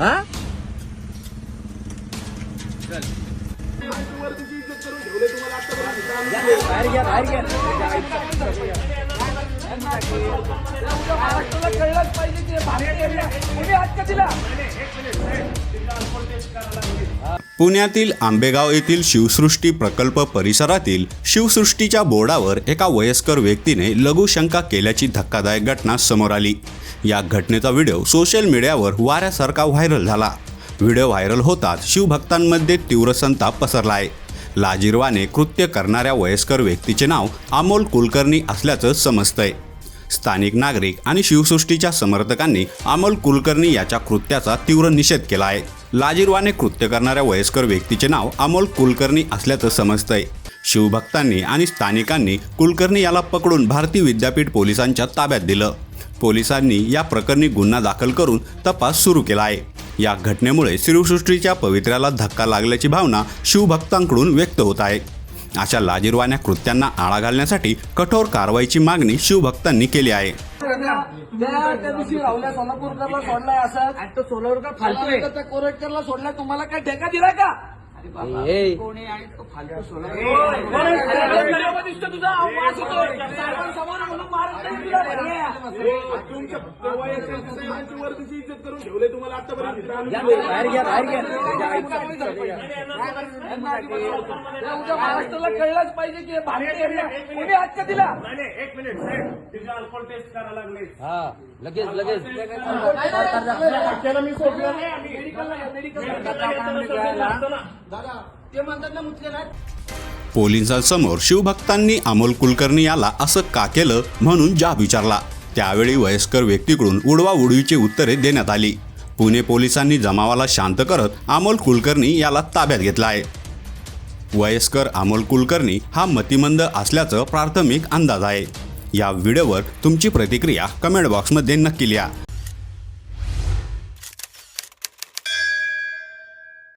हा? बाहेर घ्या बाहेर घ्या. महाराष्ट्राला कळलंच पाहिजे तिला? पुण्यातील आंबेगाव येथील शिवसृष्टी प्रकल्प परिसरातील शिवसृष्टीच्या बोर्डावर एका वयस्कर व्यक्तीने लघुशंका केल्याची धक्कादायक घटना समोर आली. या घटनेचा व्हिडिओ सोशल मीडियावर वाऱ्यासारखा व्हायरल झाला. व्हिडिओ व्हायरल होताच शिवभक्तांमध्ये तीव्र संताप पसरला आहे लाजिरवाने कृत्य करणाऱ्या वयस्कर व्यक्तीचे नाव अमोल कुलकर्णी असल्याचं समजतंय. स्थानिक नागरिक आणि शिवसृष्टीच्या समर्थकांनी अमोल कुलकर्णी याच्या कृत्याचा तीव्र निषेध केला आहे. लाजिरवाने कृत्य करणाऱ्या वयस्कर व्यक्तीचे नाव अमोल कुलकर्णी असल्याचं समजतंय. शिवभक्तांनी आणि स्थानिकांनी कुलकर्णी याला पकडून भारतीय विद्यापीठ पोलिसांच्या ताब्यात दिलं. पोलिसांनी या प्रकरणी गुन्हा दाखल करून तपास सुरू केला आहे. या घटनेमुळे शिवसृष्टीच्या पवित्र्याला धक्का लागल्याची भावना शिवभक्तांकडून व्यक्त होत आहे. अशा लाजीरवाण्या कृत्यांना आळा घालण्यासाठी कठोर कारवाईची मागणी शिवभक्तांनी केली आहे. त्या त्या दिवशी राहुल्या सोलापूरकरला सोडलाय असं तो सोलावर का फालतोय त्या कोरेटकरला सोडलाय तुम्हाला काय ठेका दिला का दिसतो तुझा आवाज होतो सर्वांसमोर म्हणून महाराष्ट्र तुला बाहेर घ्या बाहेर घ्या या उद्या महाराष्ट्राला कळलंच पाहिजे की भारतीय. कोणी हक्क दिला एक मिनिट तिचं अल्कोहोल टेस्ट करायला लागले हा लगेच लगेच ते म्हणतात ना मुतले नाही पोलिसांसमोर शिवभक्तांनी अमोल कुलकर्णी याला असं का केलं म्हणून जाब विचारला. त्यावेळी वयस्कर व्यक्तीकडून उडवा उडवीची उत्तरे देण्यात आली. पुणे पोलिसांनी जमावाला शांत करत अमोल कुलकर्णी याला ताब्यात घेतला आहे वयस्कर अमोल कुलकर्णी हा मतिमंद असल्याचं प्राथमिक अंदाज आहे. या व्हिडिओवर तुमची प्रतिक्रिया कमेंट बॉक्समध्ये नक्की लिहा.